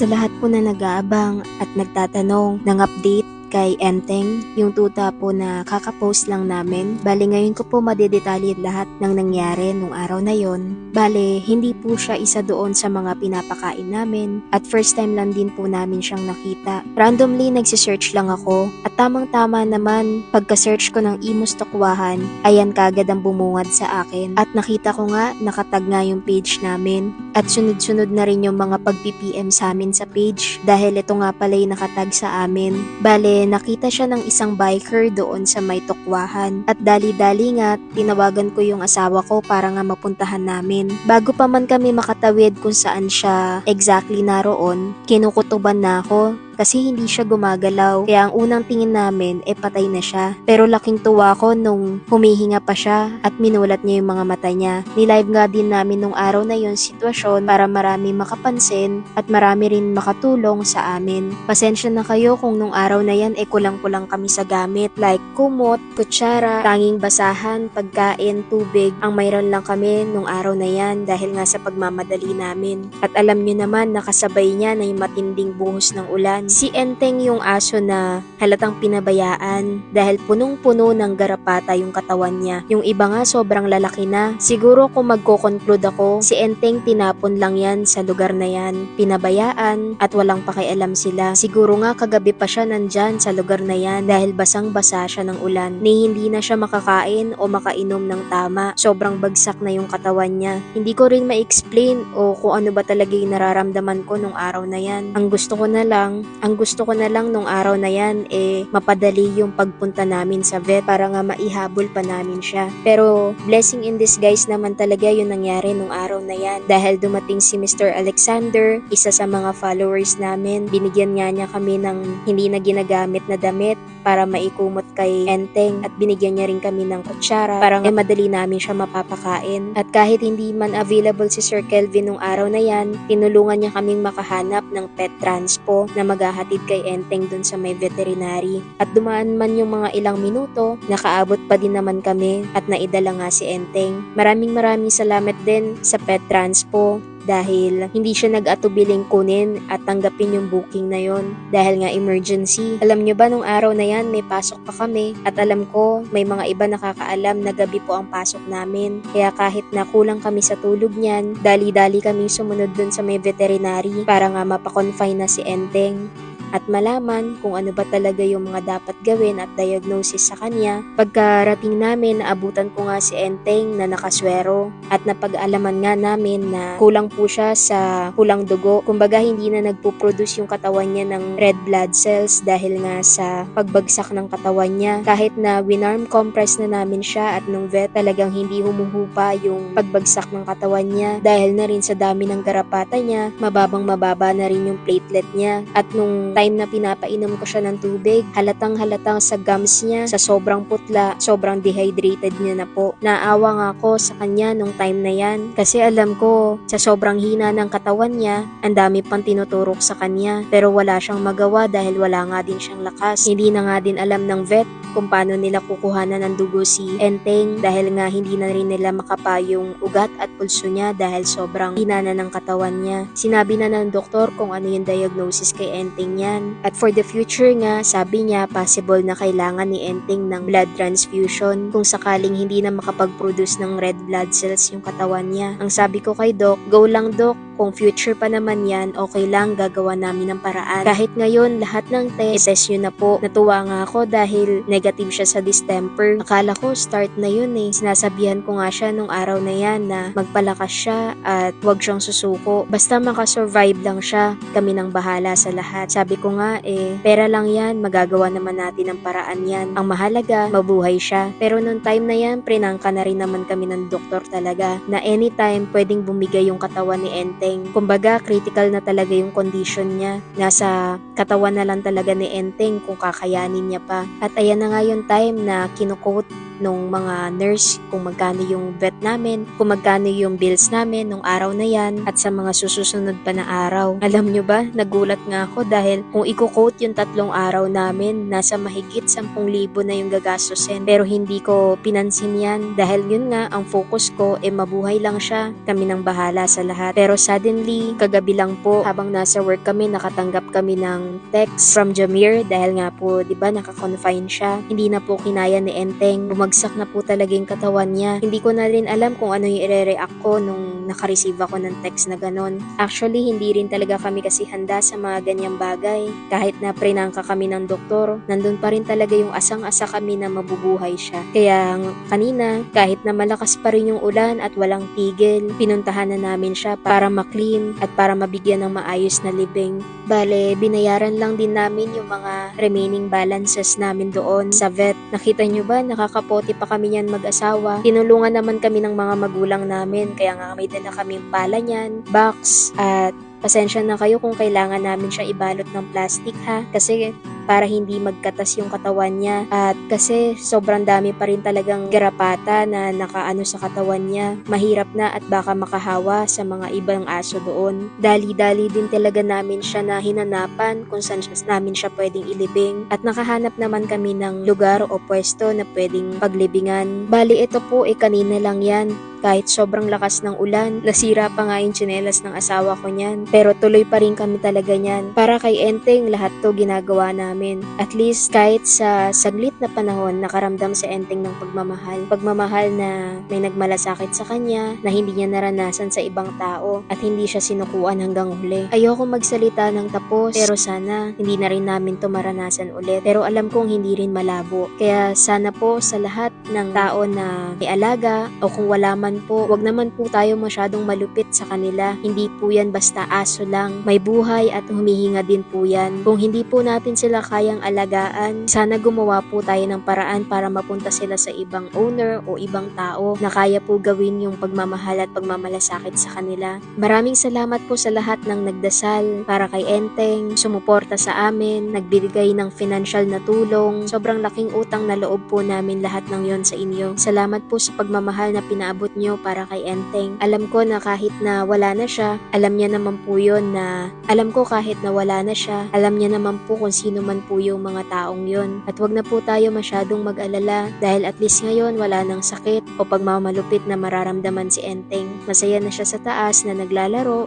Sa lahat po na nag-aabang at nagtatanong ng update kay Enteng, yung tuta po na kakapost lang namin. Bale ngayon ko po madedetalye lahat ng nangyari nung araw na yon. Bale, hindi po siya isa doon sa mga pinapakain namin at first time lang din po namin siyang nakita. Randomly nagsisearch lang ako at tamang-tama naman pagka-search ko ng Imus Tokwahan, ayan kagad ang bumungad sa akin. At nakita ko nga nakatag nga yung page namin at sunod-sunod na rin yung mga pag-PPM sa amin sa page dahil ito nga pala yung nakatag sa amin. Bale, nakita siya ng isang biker doon sa may tukwahan. At dali-dali nga, tinawagan ko yung asawa ko para nga mapuntahan namin. Bago pa man kami makatawid kung saan siya exactly naroon, kinukutuban na ako kasi hindi siya gumagalaw. Kaya ang unang tingin namin, e patay na siya. Pero laking tuwa ko nung humihinga pa siya at minulat niya yung mga mata niya. Nilive nga din namin nung araw na yon sitwasyon para marami makapansin at marami rin makatulong sa amin. Pasensya na kayo kung nung araw na yan, e kulang-kulang kami sa gamit like kumot, kutsara, tanging basahan, pagkain, tubig. Ang mayroon lang kami nung araw na yan dahil nga sa pagmamadali namin. At alam niyo naman, nakasabay niya na yung matinding buhos ng ulan. Si Enteng yung aso na halatang pinabayaan dahil punong-puno ng garapata yung katawan niya. Yung iba nga sobrang lalaki na. Siguro kung magko-conclude ako, si Enteng tinapon lang yan sa lugar na yan. Pinabayaan at walang pakialam sila. Siguro nga kagabi pa siya nandyan sa lugar na yan dahil basang-basa siya ng ulan. Ni hindi na siya makakain o makainom ng tama. Sobrang bagsak na yung katawan niya. Hindi ko rin ma-explain o kung ano ba talaga yung nararamdaman ko nung araw na yan. Ang gusto ko na lang, ang gusto ko na lang nung araw na yan eh mapadali yung pagpunta namin sa vet para nga maihabol pa namin siya. Pero blessing in disguise naman talaga yung nangyari nung araw na yan dahil dumating si Mr. Alexander, isa sa mga followers namin. Binigyan nga niya kami ng hindi na ginagamit na damit para maikumot kay Enteng at binigyan niya rin kami ng kutsara para nga madali namin siya mapapakain. At kahit hindi man available si Sir Kelvin nung araw na yan, tinulungan niya kaming makahanap ng pet transpo na maghahatid kay Enteng dun sa may veterinary. At dumaan man yung mga ilang minuto, nakaabot pa din naman kami at naidala nga si Enteng. Maraming maraming salamat din sa pet transpo dahil hindi siya nag-atubiling kunin at tanggapin yung booking na yon dahil nga emergency. Alam nyo ba nung araw na yan may pasok pa kami at alam ko may mga iba nakakaalam na gabi po ang pasok namin. Kaya kahit na kulang kami sa tulog niyan, dali-dali kami sumunod dun sa may veterinary para nga mapakonfine na si Enteng at malaman kung ano ba talaga yung mga dapat gawin at diagnosis sa kanya. Pagkarating namin, naabutan ko nga si Enteng na nakaswero at napag-alaman nga namin na kulang po siya sa kulang dugo. Kumbaga hindi na nagpo-produce yung katawan niya ng red blood cells dahil nga sa pagbagsak ng katawan niya. Kahit na winarm compress na namin siya at nung vet talagang hindi humuhupa yung pagbagsak ng katawan niya dahil na rin sa dami ng garapata niya, mababang mababa na rin yung platelet niya. At nung time na pinapainom ko siya ng tubig, halatang halatang sa gums niya, sa sobrang putla, sobrang dehydrated niya na po. Naawa nga ako sa kanya nung time na yan kasi alam ko sa sobrang hina ng katawan niya, ang dami pang tinuturok sa kanya pero wala siyang magawa dahil wala nga din siyang lakas. Hindi na nga din alam ng vet kung paano nila kukuhanan ng dugo si Enteng dahil nga hindi na rin nila makapa yung ugat at pulso niya dahil sobrang hina na ng katawan niya. Sinabi na ng doktor kung ano yung diagnosis kay Enteng yan. At for the future nga, sabi niya possible na kailangan ni Enteng ng blood transfusion kung sakaling hindi na makapag-produce ng red blood cells yung katawan niya. Ang sabi ko kay Doc, go lang Doc, kung future pa naman yan, okay lang, gagawa namin ng paraan. Kahit ngayon, lahat ng test, test yun na po. Natuwa nga ako dahil negative siya sa distemper. Akala ko, start na yun eh. Sinasabihan ko nga siya nung araw na yan na magpalakas siya at huwag siyang susuko. Basta makasurvive lang siya, kami nang bahala sa lahat. Sabi ko nga eh, pera lang yan, magagawa naman natin ng paraan yan. Ang mahalaga, mabuhay siya. Pero nung time na yan, prinangka na rin naman kami ng doktor talaga na anytime pwedeng bumigay yung katawan ni Ente Enteng. Kumbaga, critical na talaga yung condition niya. Nasa katawan na lang talaga ni Enteng kung kakayanin niya pa. At ayan na nga yung time na kinukot nung mga nurse kung magkano yung vet namin, kung magkano yung bills namin nung araw na yan at sa mga susunod pa na araw. Alam nyo ba, nagulat nga ako dahil kung i-quote yung tatlong araw namin, nasa mahigit 10,000 na yung gagastusin. Pero hindi ko pinansin yan dahil yun nga, ang focus ko, eh mabuhay lang siya. Kami nang bahala sa lahat. Pero suddenly, kagabi lang po, habang nasa work kami, nakatanggap kami ng text from Jamir dahil nga po, di ba, naka-confine siya. Hindi na po kinaya ni Enteng. Bumagsak na po talaga yung katawan niya. Hindi ko na rin alam kung ano yung ire-react ko nung nakareceive ako ng text na ganon. Actually, hindi rin talaga kami kasi handa sa mga ganyang bagay. Kahit na prinangka kami ng doktor, nandun pa rin talaga yung asang-asa kami na mabubuhay siya. Kaya kanina, kahit na malakas pa rin yung ulan at walang tigil, pinuntahan na namin siya para maklean at para mabigyan ng maayos na libing. Bale, binayaran lang din namin yung mga remaining balances namin doon sa vet. Nakita nyo ba, nakakapoti pa kami niyan mag-asawa. Tinulungan naman kami ng mga magulang namin, kaya nga may dala kaming pala niyan, box, at pasensya na kayo kung kailangan namin siya ibalot ng plastic ha. Kasi para hindi magkatas yung katawan niya. At kasi sobrang dami pa rin talagang garapata na nakaano sa katawan niya. Mahirap na at baka makahawa sa mga ibang aso doon. Dali-dali din talaga namin siya na hinanapan kung saan namin siya pwedeng ilibing. At nakahanap naman kami ng lugar o pwesto na pwedeng paglibingan. Bali ito po eh kanina lang yan kahit sobrang lakas ng ulan, nasira pa nga yung tsinelas ng asawa ko niyan. Pero tuloy pa rin kami talaga niyan. Para kay Enteng, lahat to ginagawa namin. At least kahit sa saglit na panahon, nakaramdam si Enteng ng pagmamahal. Pagmamahal na may nagmalasakit sa kanya, na hindi niya naranasan sa ibang tao, at hindi siya sinukuan hanggang huli. Ayoko magsalita ng tapos, pero sana hindi na rin namin to maranasan ulit. Pero alam kong hindi rin malabo. Kaya sana po sa lahat ng tao na may alaga o kung wala man po, wag naman po tayo masyadong malupit sa kanila. Hindi po yan basta aso lang. May buhay at humihinga din po yan. Kung hindi po natin sila kayang alagaan, sana gumawa po tayo ng paraan para mapunta sila sa ibang owner o ibang tao na kaya po gawin yung pagmamahal at pagmamalasakit sa kanila. Maraming salamat po sa lahat ng nagdasal para kay Enteng, sumuporta sa amin, nagbibigay ng financial na tulong. Sobrang laking utang na loob po namin lahat ng yon sa inyo. Salamat po sa pagmamahal na pinaabot nyo para kay Enteng. Alam ko na kahit na wala na siya, alam niya naman po yon na alam ko kahit na wala na siya, alam niya naman po kung sino man po yung mga taong yon. At wag na po tayo masyadong mag-alala dahil at least ngayon wala nang sakit o pagmamalupit na mararamdaman si Enteng. Masaya na siya sa taas na naglalaro,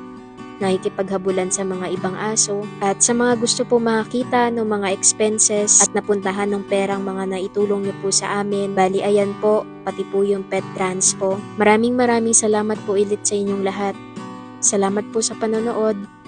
nakikipaghabulan sa mga ibang aso at sa mga gusto po makakita ng mga expenses at napuntahan ng perang mga naitulong niyo po sa amin. Bali ayan po, pati po yung pet trans po. Maraming maraming salamat po ulit sa inyong lahat. Salamat po sa panonood.